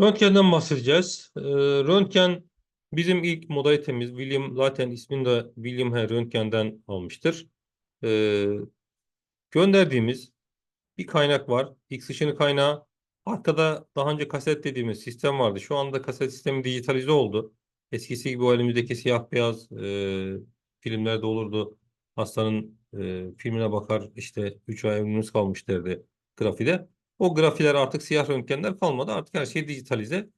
Röntgenden bahsedeceğiz. Ee, röntgen bizim ilk modalitemiz. William zaten ismini de William H. Röntgen'den almıştır. Ee, gönderdiğimiz bir kaynak var. X ışını kaynağı. Arkada daha önce kaset dediğimiz sistem vardı. Şu anda kaset sistemi dijitalize oldu. Eskisi gibi o elimizdeki siyah beyaz e, filmlerde olurdu. Hastanın e, filmine bakar işte 3 ay ömrümüz kalmış derdi grafide. O grafiler artık siyah röntgenler kalmadı. Artık her şey dijitalize.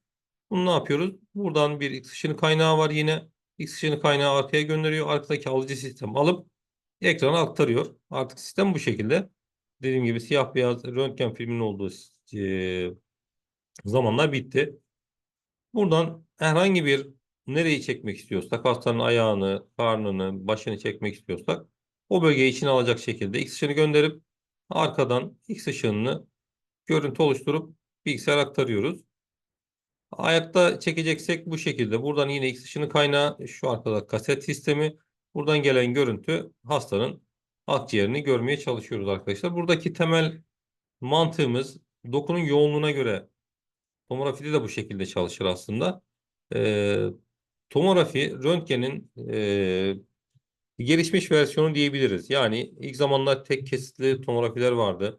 Bunu ne yapıyoruz? Buradan bir X ışını kaynağı var yine. X ışını kaynağı arkaya gönderiyor. Arkadaki alıcı sistem alıp ekrana aktarıyor. Artık sistem bu şekilde. Dediğim gibi siyah beyaz röntgen filminin olduğu e, zamanlar bitti. Buradan herhangi bir nereyi çekmek istiyorsak, hastanın ayağını, karnını, başını çekmek istiyorsak o bölgeyi içine alacak şekilde X ışını gönderip arkadan X ışınını görüntü oluşturup bilgisayara aktarıyoruz. Ayakta çekeceksek bu şekilde. Buradan yine X ışını kaynağı şu arkada kaset sistemi. Buradan gelen görüntü hastanın akciğerini görmeye çalışıyoruz arkadaşlar. Buradaki temel mantığımız dokunun yoğunluğuna göre tomografide de bu şekilde çalışır aslında. Ee, tomografi röntgenin e, gelişmiş versiyonu diyebiliriz. Yani ilk zamanlar tek kesitli tomografiler vardı.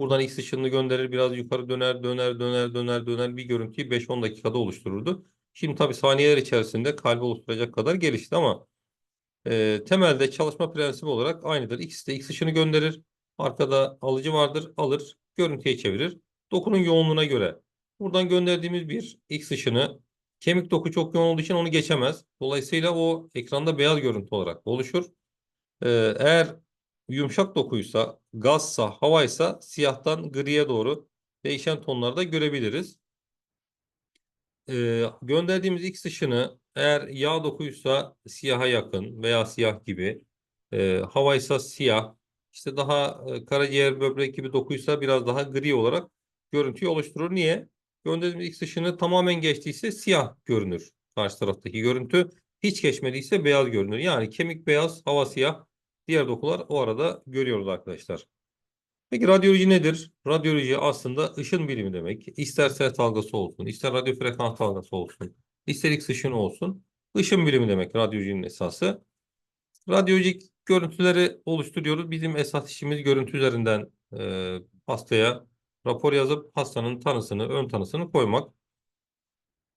Buradan X ışınını gönderir biraz yukarı döner döner döner döner döner bir görüntüyü 5-10 dakikada oluştururdu. Şimdi tabii saniyeler içerisinde kalbi oluşturacak kadar gelişti ama e, temelde çalışma prensibi olarak aynıdır. X de X ışını gönderir. Arkada alıcı vardır alır görüntüye çevirir. Dokunun yoğunluğuna göre. Buradan gönderdiğimiz bir X ışını kemik doku çok yoğun olduğu için onu geçemez. Dolayısıyla o ekranda beyaz görüntü olarak oluşur. Ee, eğer yumuşak dokuysa, gazsa, havaysa siyahtan griye doğru değişen tonlarda görebiliriz. Ee, gönderdiğimiz X ışını eğer yağ dokuysa siyaha yakın veya siyah gibi, e, havaysa siyah, işte daha e, karaciğer, böbrek gibi dokuysa biraz daha gri olarak görüntüyü oluşturur. Niye? Gönderdiğimiz X ışını tamamen geçtiyse siyah görünür karşı taraftaki görüntü. Hiç geçmediyse beyaz görünür. Yani kemik beyaz, hava siyah, diğer dokular o arada görüyoruz arkadaşlar. Peki radyoloji nedir? Radyoloji aslında ışın bilimi demek. İster ses dalgası olsun, ister radyo frekans dalgası olsun, ister X ışını olsun. Işın bilimi demek radyolojinin esası. Radyolojik görüntüleri oluşturuyoruz. Bizim esas işimiz görüntü üzerinden e, hastaya rapor yazıp hastanın tanısını, ön tanısını koymak.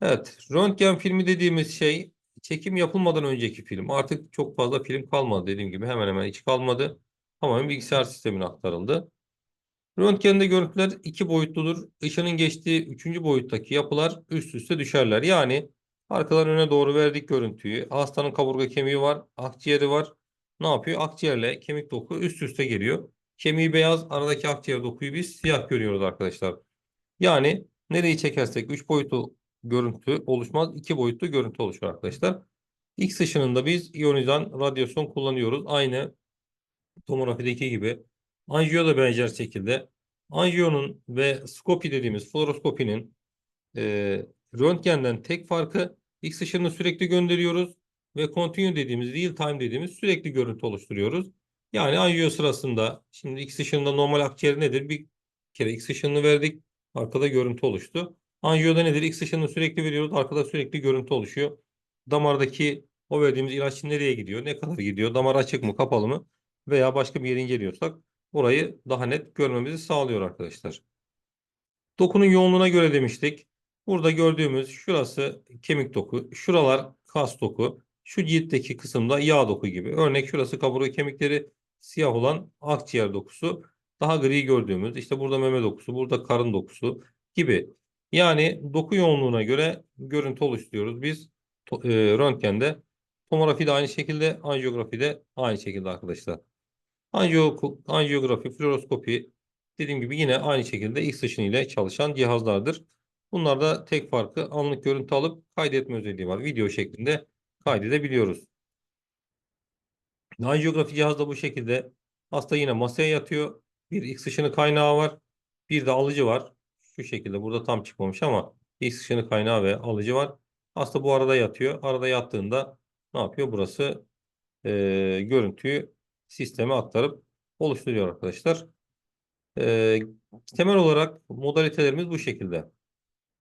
Evet, röntgen filmi dediğimiz şey çekim yapılmadan önceki film. Artık çok fazla film kalmadı dediğim gibi hemen hemen hiç kalmadı. Tamamen bilgisayar sistemine aktarıldı. Röntgende görüntüler iki boyutludur. Işının geçtiği üçüncü boyuttaki yapılar üst üste düşerler. Yani arkadan öne doğru verdik görüntüyü. Hastanın kaburga kemiği var, akciğeri var. Ne yapıyor? Akciğerle kemik doku üst üste geliyor. Kemiği beyaz, aradaki akciğer dokuyu biz siyah görüyoruz arkadaşlar. Yani nereyi çekersek üç boyutlu görüntü oluşmaz, iki boyutlu görüntü oluşur arkadaşlar. X ışınında biz iyonizan radyasyon kullanıyoruz. Aynı tomografideki gibi. Anjiyo da benzer şekilde. Anjiyonun ve skopi dediğimiz fluoroskopinin e, röntgenden tek farkı X ışını sürekli gönderiyoruz ve continue dediğimiz real time dediğimiz sürekli görüntü oluşturuyoruz. Yani anjiyo sırasında şimdi X ışınında normal akciğer nedir? Bir kere X ışınını verdik. Arkada görüntü oluştu. Anjiyoda nedir? X ışınını sürekli veriyoruz. Arkada sürekli görüntü oluşuyor. Damardaki o verdiğimiz ilaç nereye gidiyor? Ne kadar gidiyor? Damar açık mı? Kapalı mı? Veya başka bir yeri inceliyorsak orayı daha net görmemizi sağlıyor arkadaşlar. Dokunun yoğunluğuna göre demiştik. Burada gördüğümüz şurası kemik doku, şuralar kas doku, şu ciltteki kısımda yağ doku gibi. Örnek şurası kaburga kemikleri siyah olan akciğer dokusu, daha gri gördüğümüz işte burada meme dokusu, burada karın dokusu gibi. Yani doku yoğunluğuna göre görüntü oluşturuyoruz biz e, röntgende. Tomografi de aynı şekilde, anjiyografi de aynı şekilde arkadaşlar. Anjiyo, anjiyografi, fluoroskopi dediğim gibi yine aynı şekilde X ışını ile çalışan cihazlardır. Bunlarda tek farkı anlık görüntü alıp kaydetme özelliği var. Video şeklinde kaydedebiliyoruz. Anjiyografi cihazı da bu şekilde. Hasta yine masaya yatıyor. Bir X ışını kaynağı var. Bir de alıcı var. Şu şekilde burada tam çıkmamış ama X ışını kaynağı ve alıcı var. Hasta bu arada yatıyor. Arada yattığında ne yapıyor? Burası e, görüntüyü sisteme aktarıp oluşturuyor arkadaşlar. E, temel olarak modalitelerimiz bu şekilde.